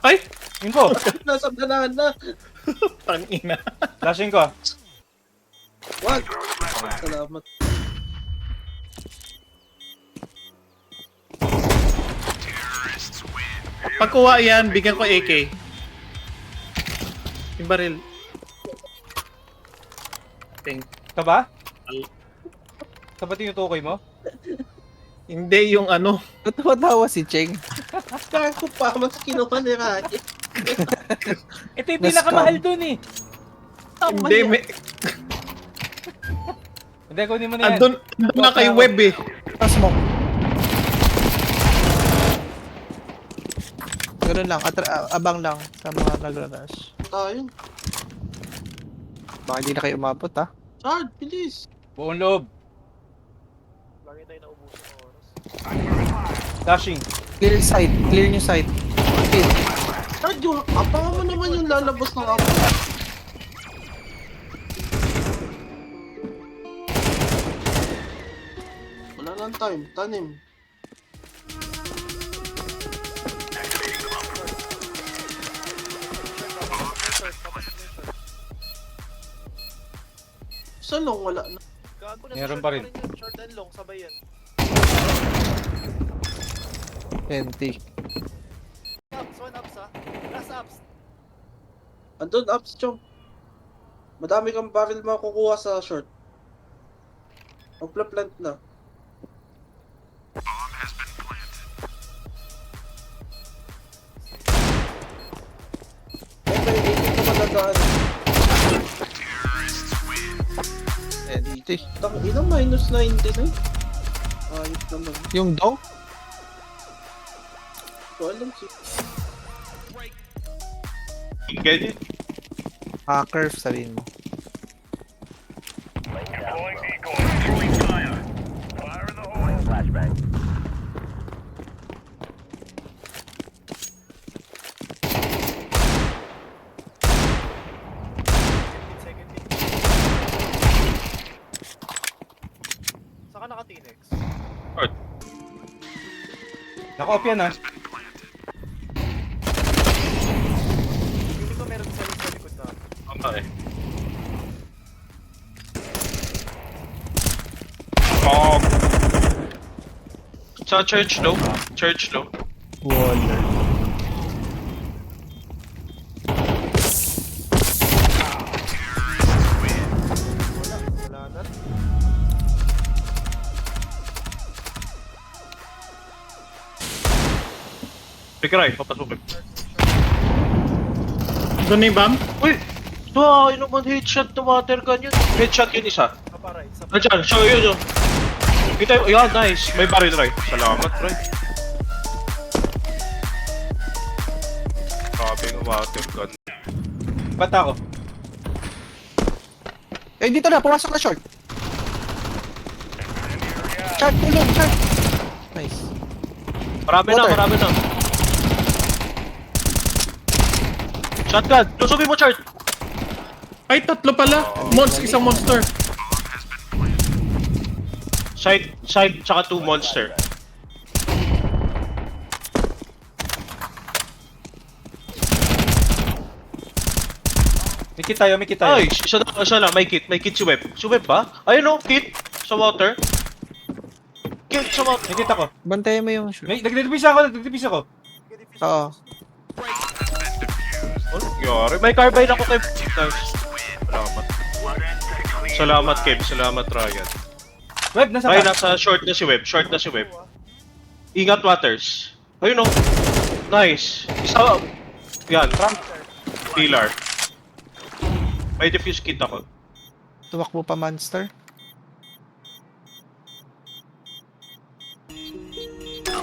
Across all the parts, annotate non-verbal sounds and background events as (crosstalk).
Ay! Info! (laughs) Nasa banahan na. Tangina. Flashing ko. Wag. Salamat. Pagkuha yan, bigyan ko AK. Yung baril. Thank Ito ba? Ito ba tinutukoy mo? Hindi yung ano. (laughs) Tatawa si Cheng. (laughs) Kako pa, mas kinuha ni Rocky. Ito yung Na-scam. pinakamahal dun eh. Hindi, may, (laughs) Hindi, kunin mo na yan. andun, andun na kay web eh. Ah, smoke. Ganun lang, atra- ah, abang lang sa mga nagrarush. Tayo. Baka hindi na kayo umabot ha. Chard, bilis. Buong loob. Lagi tayo naubusan oras. Dashing. Clear side, clear yung side. Okay. Chard, yung, abangan mo naman yung lalabas ng ako. Wala lang time, tanim. Sa long, wala na. Meron pa rin. Short and long, sabay yan. 20. Ups, one ups ha. Last ups. Andun, ups, chong. Madami kang barrel makukuha sa short. Magpla-plant na. Okay, dito ka madadaan. 20. Tang ina, minus 90 na eh. Ayos naman. Yung dong? Ko alam si... Ganyan. Hacker, sabihin mo. Saka naka-Tinex. Naka-off yan ah. Feeling ko meron sa sa likod Tama eh. Oh. Sa church low. Church low. Wala, na. Pikiray, papasukin. Doon na yung bomb? Uy! Ba, yun naman headshot to water gun yun. Headshot yun isa. Kaparay, isa pa. Nandiyan, show yun yun. Kita yun, yan, nice. May baril, Ray. Salamat, Ray. Sabi ng water gun. Ba't ako? Eh, dito na, pumasok na short. Chart, tulong, chart. Nice. Marami na, Water. marami na. Shotgun! Lusubin mo, Chart! Ay, tatlo pala. Mons, isang monster. Side, side, tsaka two monster. May kit tayo, may kit tayo. Ay, isa na, isa na, may kit, may kit si Web. Si Web ba? Ayun o, kit sa water. Kit sa water. May kit ako. Bantayan mo yung. May, nagdedepisa ako, nagdedepisa ako. Oo. Oh, yari. May carbine ako kay... Nice. Salamat. Kev. Salamat, Ryan. Web, nasa Ay, nasa short na si Web. Short na si Web. Ingat, Waters. Ayun o. Nice. Isa... Yan. Pillar. May diffuse kit ako. Tumakbo pa monster.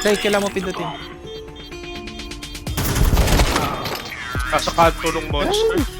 Okay, kailangan mo pindutin. Nasa kanto ng monster.